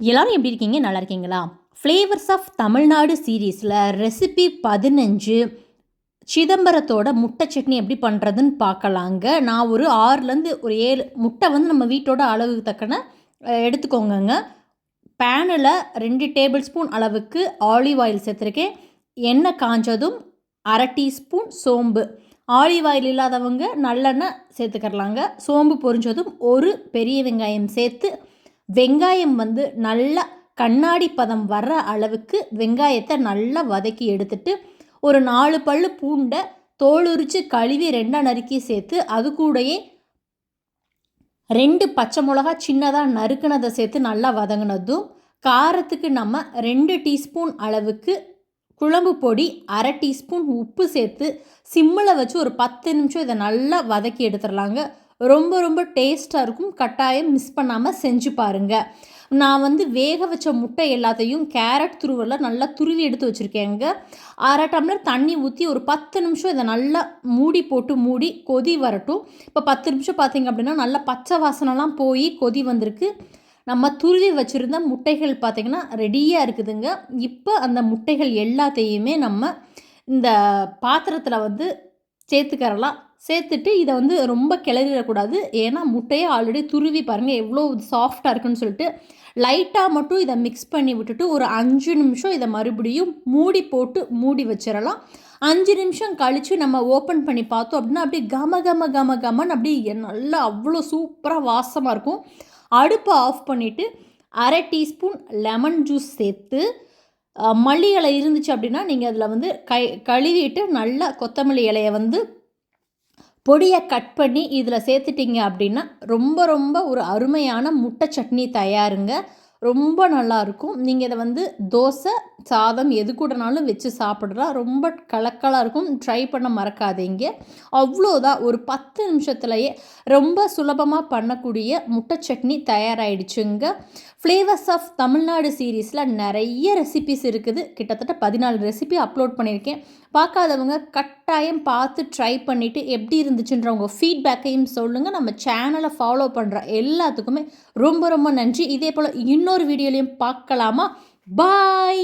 எல்லாரும் எப்படி இருக்கீங்க? நல்லா இருக்கீங்களா? ஃப்ளேவர்ஸ் ஆஃப் தமிழ்நாடு சீரீஸில் ரெசிபி பதினஞ்சு சிதம்பரத்தோட முட்டை சட்னி எப்படி பண்ணுறதுன்னு பார்க்கலாங்க. நான் ஒரு ஆறுலேருந்து ஒரு ஏழு முட்டை வந்து நம்ம வீட்டோட அளவுக்கு தக்கன எடுத்துக்கோங்கங்க. பேனில் ரெண்டு டேபிள் ஸ்பூன் அளவுக்கு ஆலிவ் ஆயில் சேர்த்துருக்கேன். எண்ணெய் காஞ்சதும் அரை டீஸ்பூன் சோம்பு. ஆலிவ் ஆயில் இல்லாதவங்க நல்லெண்ணெய் சேர்த்துக்கிறலாங்க. சோம்பு பொரிஞ்சதும் ஒரு பெரிய வெங்காயம் சேர்த்து வெங்காயம் வந்து நல்லா கண்ணாடி பதம் வர்ற அளவுக்கு வெங்காயத்தை நல்லா வதக்கி எடுத்துட்டு ஒரு நாலு பல்லு பூண்டை தோல் கழுவி ரெண்டாக நறுக்கி சேர்த்து அது கூடயே ரெண்டு பச்சை மிளகா சின்னதாக நறுக்குனதை சேர்த்து நல்லா வதங்கினதும் காரத்துக்கு நம்ம ரெண்டு டீஸ்பூன் அளவுக்கு குழம்பு பொடி அரை டீஸ்பூன் உப்பு சேர்த்து சிம்மில் வச்சு ஒரு பத்து நிமிஷம் இதை நல்லா வதக்கி எடுத்துடலாங்க. ரொம்ப ரொம்ப டேஸ்ட்டாக இருக்கும். கட்டாயம் மிஸ் பண்ணாமல் செஞ்சு பாருங்கள் நான் வந்து வேக வச்ச முட்டை எல்லாத்தையும் கேரட் துருவெல்லாம் நல்லா துருவி எடுத்து வச்சுருக்கேங்க அரை டம்ளர் தண்ணி ஊற்றி ஒரு பத்து நிமிஷம் இதை நல்லா மூடி போட்டு மூடி கொதி வரட்டும். இப்போ பத்து நிமிஷம் பார்த்தீங்க அப்படின்னா நல்லா பச்சை வாசனைலாம் போய் கொதி வந்திருக்கு. நம்ம துருவி வச்சுருந்த முட்டைகள் பார்த்திங்கன்னா ரெடியாக இருக்குதுங்க. இப்போ அந்த முட்டைகள் எல்லாத்தையுமே நம்ம இந்த பாத்திரத்தில் வந்து சேர்த்துக்கறலாம். சேர்த்துட்டு இதை வந்து ரொம்ப கிளறிடக்கூடாது. ஏன்னா முட்டையை ஆல்ரெடி துருவி பாருங்கள் எவ்வளோ சாஃப்டாக இருக்குன்னு சொல்லிட்டு. லைட்டாக மட்டும் இதை மிக்ஸ் பண்ணி விட்டுட்டு ஒரு அஞ்சு நிமிஷம் இதை மறுபடியும் மூடி போட்டு மூடி வச்சிடலாம். அஞ்சு நிமிஷம் கழித்து நம்ம ஓப்பன் பண்ணி பார்த்தோம் அப்படின்னா அப்படியே கம கம கம கமன்னு அப்படியே நல்லா அவ்வளோ சூப்பராக வாசமாக இருக்கும். அடுப்பை ஆஃப் பண்ணிவிட்டு அரை டீஸ்பூன் லெமன் ஜூஸ் சேர்த்து மல்லி இலை இருந்துச்சு அப்படின்னா நீங்கள் அதில் வந்து கை கழுவிட்டு நல்லா கொத்தமல்லி இலையை வந்து பொடியை கட் பண்ணி இதில் சேர்த்துட்டிங்க அப்படின்னா ரொம்ப ரொம்ப ஒரு அருமையான முட்டை சட்னி தயாருங்க. ரொம்ப நல்லா இருக்கும். நீங்கள் இதை வந்து தோசை சாதம் எது கூடனாலும் வச்சு சாப்பிட்றா ரொம்ப கலக்கலாக இருக்கும். ட்ரை பண்ண மறக்காதீங்க. அவ்வளோதான் ஒரு பத்து நிமிஷத்துலையே ரொம்ப சுலபமாக பண்ணக்கூடிய முட்டை சட்னி தயாராகிடுச்சுங்க ஃப்ளேவர்ஸ் ஆஃப் தமிழ்நாடு சீரீஸில் நிறைய ரெசிபிஸ் இருக்குது. கிட்டத்தட்ட பதினாலு ரெசிபி அப்லோட் பண்ணியிருக்கேன். பார்க்காதவங்க கட்டாயம் பார்த்து ட்ரை பண்ணிவிட்டு எப்படி இருந்துச்சுன்ற உங்கள் ஃபீட்பேக்கையும் சொல்லுங்கள் நம்ம சேனலை ஃபாலோ பண்ணுற எல்லாத்துக்குமே ரொம்ப ரொம்ப நன்றி. இதே போல் இன்னொரு வீடியோலையும் பார்க்கலாமா? பாய்